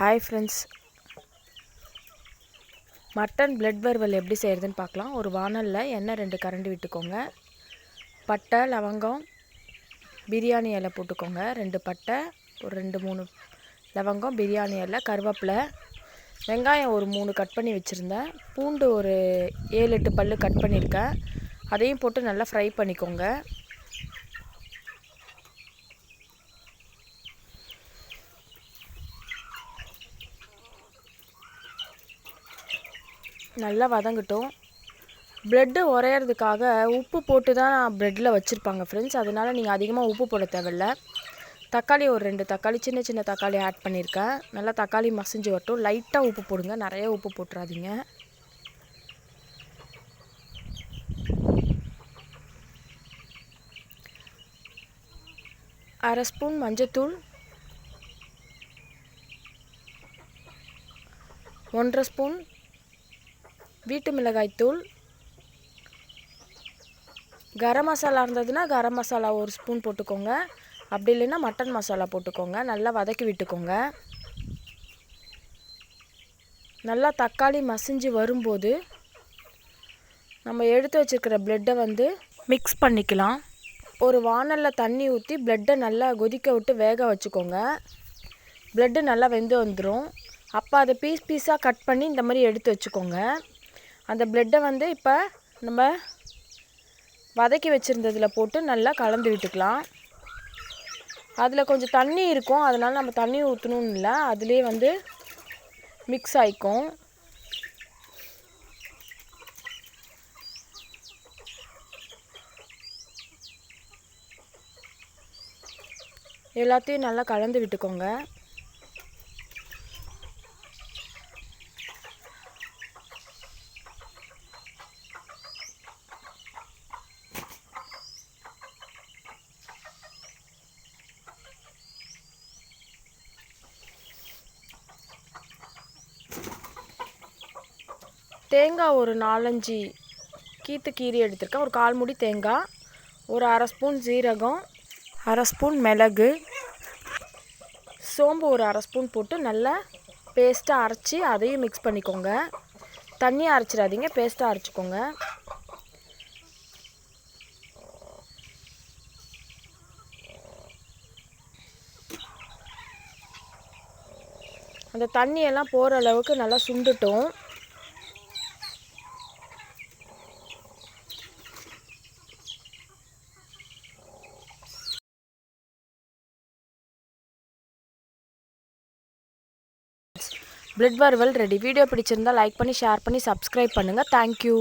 Hi friends mutton blood வறுவல் எப்படி செய்கிறதுன்னு பார்க்கலாம். ஒரு வானலில் எண்ணெய் ரெண்டு கரண்டி விட்டுக்கோங்க. பட்டை லவங்கம் பிரியாணி இலை போட்டுக்கோங்க. ரெண்டு பட்டை ஒரு ரெண்டு மூணு லவங்கம் பிரியாணி இலை கருவேப்பிலை. வெங்காயம் ஒரு மூணு கட் பண்ணி வச்சுருந்தேன். பூண்டு ஒரு ஏழு எட்டு பல் கட் பண்ணியிருக்கேன். அதையும் போட்டு நல்லா ஃப்ரை பண்ணிக்கோங்க. நல்லா வதங்கட்டும். ப்ரெட்டு உரையிறதுக்காக உப்பு போட்டு தான் ப்ரெட்டில் வச்சுருப்பாங்க ஃப்ரெண்ட்ஸ் அதனால் நீங்கள் அதிகமாக உப்பு போட தேவையில்ல. தக்காளி ஒரு ரெண்டு தக்காளி சின்ன சின்ன தக்காளி ஆட் பண்ணியிருக்கேன் நல்லா தக்காளி மசிஞ்சு வரட்டும். லைட்டாக உப்பு போடுங்க. நிறைய உப்பு போட்டுறாதீங்க. அரை ஸ்பூன் மஞ்சத்தூள். ஒன்றரை ஸ்பூன் வீட்டு மிளகாய்த்தூள் கரம் மசாலா இருந்ததுன்னா கரம் மசாலா ஒரு ஸ்பூன் போட்டுக்கோங்க. அப்படி இல்லைன்னா மட்டன் மசாலா போட்டுக்கோங்க. நல்லா வதக்கி விட்டுக்கோங்க. நல்லா தக்காளி மசிஞ்சு வரும்போது நம்ம எடுத்து வச்சுருக்கிற ப்ளட்டை வந்து மிக்ஸ் பண்ணிக்கலாம். ஒரு வானலில் தண்ணி ஊற்றி ப்ளட்டை நல்லா கொதிக்க விட்டு வேக வச்சுக்கோங்க. ப்ளட்டு நல்லா வெந்து வந்துடும் அப்போ அதை பீஸ் பீஸாக கட் பண்ணி இந்த மாதிரி எடுத்து வச்சுக்கோங்க. அந்த ப்ளட்டை வந்து இப்போ நம்ம வதக்கி வச்சுருந்ததில் போட்டு நல்லா கலந்து விட்டுக்கலாம். அதில் கொஞ்சம் தண்ணி இருக்கும். அதனால் நம்ம தண்ணி ஊற்றணும்னு இல்லை. அதுலேயே வந்து மிக்ஸ் ஆகிக்கும் எல்லாத்தையும் நல்லா கலந்து விட்டுக்கோங்க. தேங்காய் ஒரு நாலஞ்சு கீத்து கீரி எடுத்திருக்கேன். ஒரு கால் முடி தேங்காய் ஒரு அரை ஸ்பூன் ஜீரகம் அரை ஸ்பூன் மிளகு சோம்பு ஒரு அரை ஸ்பூன் போட்டு நல்லா பேஸ்ட்டாக அரைச்சி அதையும் மிக்ஸ் பண்ணிக்கோங்க. தண்ணி அரைச்சிடாதீங்க பேஸ்ட்டாக அரைச்சிக்கோங்க. அந்த தண்ணியெல்லாம் போகிற அளவுக்கு நல்லா சுண்டுட்டும். பிளட் வறுவல் ரெடி வீடியோ பிடிச்சிருந்தா லைக் பண்ணி ஷேர் பண்ணி சப்ஸ்கிரைப் பண்ணுங்கள் தேங்க்யூ